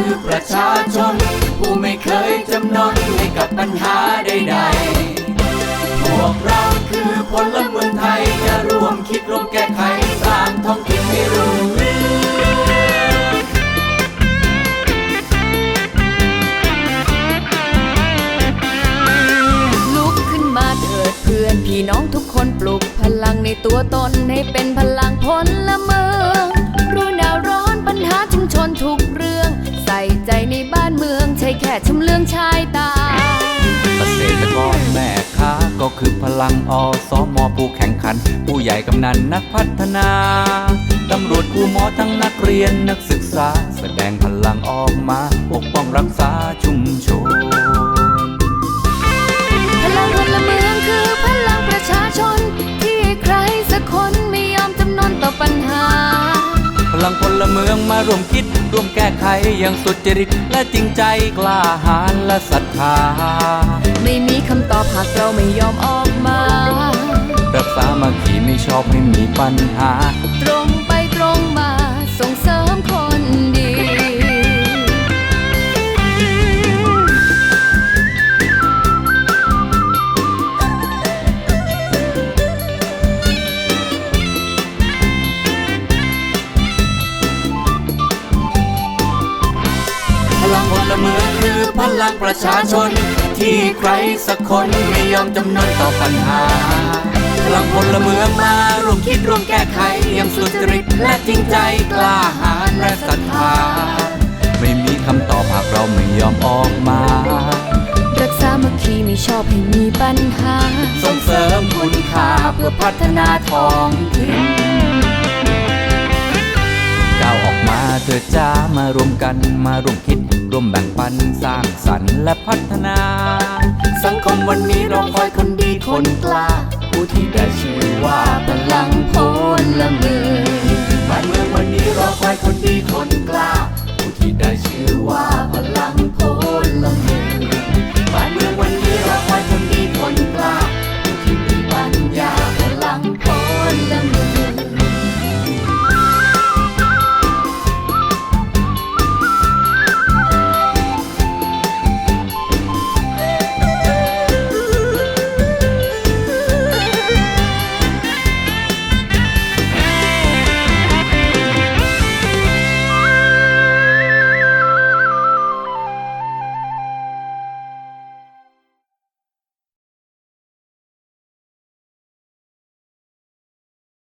คือประชาชน ผู้ไม่เคยจำนนให้กับปัญหาใดๆ พวกเราคือพลเมืองไทยจะร่วมคิดร่วมแก้ไขสร้างท้องถิ่นให้รุ่งเรืองลุกขึ้นมาเถิดเพื่อนพี่น้องทุกคนปลุกพลังในตัวตนให้เป็นพลังพลเมือ ค้าก็คือพลังอสมผู้แข่งขัน ผู้ใหญ่กำนันนักพัฒนาตำรวจครูหมอทั้งนักเรียนนักศึกษา แสดงพลังออกมาปกป้องรักษาชุมชน พลังพลเมืองคือพลังประชาชน ที่ใครสักคนไม่ยอมจำนนต่อปัญหา พลังพลเมืองมาร่วมคิด ร่วมแก้ไขอย่างสุจริต และจริงใจกล้าหาญและศรัทธาไม่มีคำตอบ หากเราไม่ยอมออกมา รักษามาขีไม่ชอบให้มีปัญหา ตรงไปตรงมาส่งเสริมคนดี พลังพลเมืองคือพลังประชาชน ที่ใครสักคนไม่ยอมจำนนต่อปัญหาพลังพลเมืองมาร่วมคิดร่วมแก้ไขอย่างสุจริตและจริงใจกล้าหาญและศรัทธา ไม่มีคำตอบหากเราไม่ยอมออกมา รักษามัคคีไม่ชอบให้มีปัญหา ส่งเสริมคุณค่าเพื่อพัฒนาท้องถิ่นก้าวออกมาเถิดจ้ามารวมกันมาร่วมคิด รวมแบ่งปันสร้างสรรค์และพัฒนา สังคมวันนี้เราคอยคนดีคนกล้า ผู้ที่ได้ชื่อว่าพลังพลเมืองบ้านเมืองวันนี้เราคอยคนดีคนกล้า